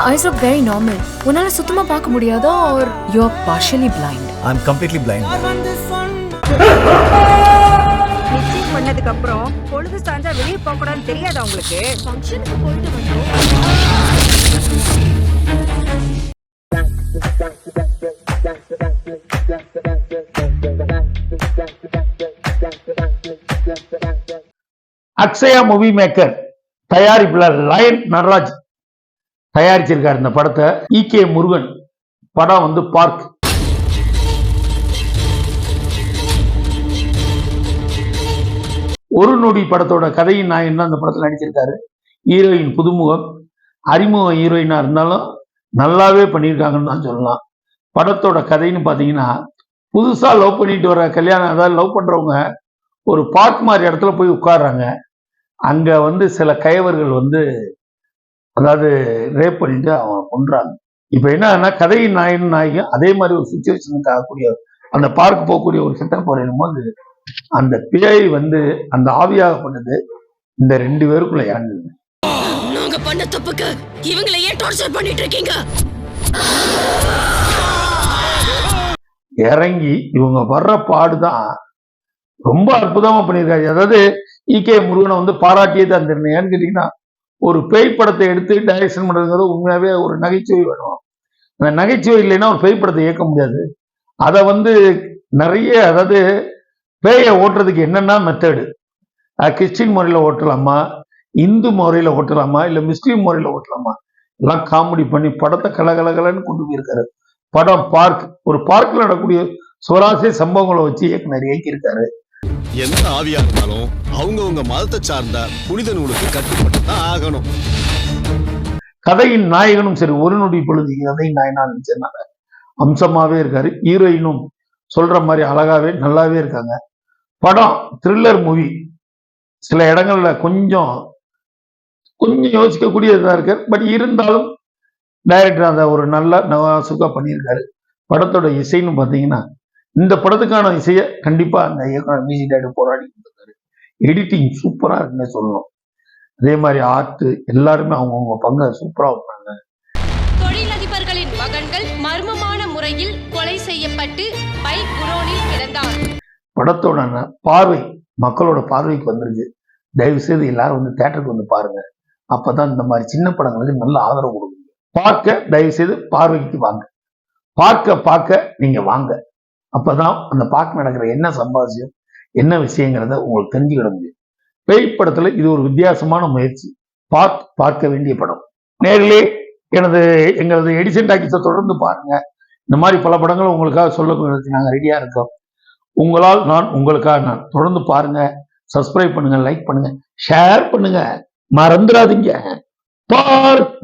your eyes look very normal. உன்னால சுத்தமா பார்க்க முடியாதா or you're partially blind? I'm completely blind நிச்சயம் பண்ணதுக்கு அப்புறம் பொழுது சாஞ்சா வெளியே போக கூடாதுன்னு தெரியாதா உங்களுக்கு ஃபங்க்ஷனுக்கு போயிட்டு வந்தோம் அக்ஷயா மூவி மேக்கர் தயாரிப்புல லயன் நடராஜ் தயாரிச்சிருக்காரு இந்த படத்தை. இ கே முருகன் படம் வந்து பார்க் ஒரு நொடி படத்தோட கதையின் நாயன் என்ன அந்த படத்தில் நடிச்சிருக்காரு. ஹீரோயின் புதுமுகம். அறிமுக ஹீரோயினா இருந்தாலும் நல்லாவே பண்ணியிருக்காங்கன்னு தான் சொல்லலாம். படத்தோட கதைன்னு பார்த்தீங்கன்னா புதுசா லவ் பண்ணிட்டு வர கல்யாணம் அதாவது லவ் பண்றவங்க ஒரு பார்க் மாதிரி இடத்துல போய் உட்கார்றாங்க. அங்க வந்து சில கயவர்கள் வந்து அதாவது ரேப் பண்ணிட்டு அவங்க கொன்றாங்க இப்ப என்னன்னா கதையின் நாயன் நாயகன் அதே மாதிரி ஒரு சுச்சுவேஷனுக்கு ஆகக்கூடிய அந்த பார்க் போகக்கூடிய ஒரு செட்டப் போது அந்த பேய் வந்து அந்த ஆவியாகப்பட்டது இந்த ரெண்டு பேருக்குள்ள இறங்குது. நாங்க பண்ண தப்புக்கு இவங்களை ஏன் டார்ச்சர் பண்ணிட்டு இருக்கீங்க? இறங்கி இவங்க வர்ற பாடுதான் ரொம்ப அற்புதமா பண்ணியிருக்காரு. அதாவது ஈகே முருகனை வந்து பாராட்டியது அந்த ஏன்னு கேட்டீங்கன்னா ஒரு பேய் படத்தை எடுத்து டைரக்ஷன் பண்ணுறதுங்கிறது உண்மையாவே ஒரு நகைச்சுவை வேணும் அந்த நகைச்சுவை இல்லைன்னா ஒரு பேய் படத்தை இயக்க முடியாது. அதை வந்து நிறைய அதாவது பேயை ஓட்டுறதுக்கு என்னென்னா மெத்தடு கிறிஸ்டின் முறையில் ஓட்டலாமா? இந்து முறையில் ஓட்டலாமா? இல்லை முஸ்லீம் முறையில் ஓட்டலாமா? எல்லாம் காமெடி பண்ணி படத்தை கலகலகலன்னு கொண்டு போயிருக்காரு. படம் பார்க் ஒரு பார்க்கில் நடக்கூடிய சுவராசிய சம்பவங்களை வச்சு இயக்குனர் இயக்கியிருக்காரு. எந்த ஆவியா இருந்தாலும் அவங்கவுங்க மதத்தை சார்ந்த புனித நூலுக்கு கட்டுப்பட்டு தான் ஆகணும். கதையின் நாயகனும் சரி ஒரு நொடி பொழுது கதையின் நாயனா நினைச்சதுனால அம்சமாவே இருக்காரு. ஹீரோயினும் சொல்ற மாதிரி அழகாவே நல்லாவே இருக்காங்க. படம் த்ரில்லர் மூவி சில இடங்கள்ல கொஞ்சம் கொஞ்சம் யோசிக்கக்கூடியதா இருக்கு. பட் இருந்தாலும் டைரக்டர் அதை ஒரு நல்ல நவாசுக்கா பண்ணியிருக்காரு. படத்தோட இசைன்னு பார்த்தீங்கன்னா இந்த படத்துக்கான இசையை கண்டிப்பா அந்த இயக்குனர் மியூசிக் டைரக்டர் போராடி கொடுத்தாரு எடிட்டிங் சூப்பரா இருக்குன்னு சொல்லணும். அதே மாதிரி ஆர்ட் எல்லாருமே அவங்கவுங்க பங்கை சூப்பரா வைப்பாங்க. தொழிலதிபர்களின் மகன்கள் மர்மமான முறையில் கொலை செய்யப்பட்டு பைக் குடோனில் கிடந்தார். படத்தோட பார்வை மக்களோட பார்வைக்கு வந்திருக்கு. தயவு செய்து எல்லாரும் வந்து தேட்டருக்கு வந்து பாருங்க. அப்பதான் இந்த மாதிரி சின்ன படங்களுக்கு நல்ல ஆதரவு கொடுக்க முடியும் பார்க்க தயவு செய்து பார்வைக்கு வாங்க. பார்க்க பார்க்க நீங்க வாங்க. அப்பதான் அந்த பார்க்க நடக்கிற என்ன சம்பாதியம் என்ன விஷயங்கிறத உங்களுக்கு தெரிஞ்சுக்கிட முடியும். பேய் படத்துல இது ஒரு வித்தியாசமான முயற்சி. பார்க் பார்க்க வேண்டிய படம். நேரிலே எனது எங்களது எடிசன் டாக்கிஸை தொடர்ந்து பாருங்க. இந்த மாதிரி பல படங்கள் உங்களுக்காக சொல்லக்கூடிய நாங்கள் ரெடியா இருக்கோம். உங்களால் நான் உங்களுக்காக நான் தொடர்ந்து பாருங்க. சப்ஸ்கிரைப் பண்ணுங்க லைக் பண்ணுங்க ஷேர் பண்ணுங்க. மறந்துடாதீங்க. பார்க்!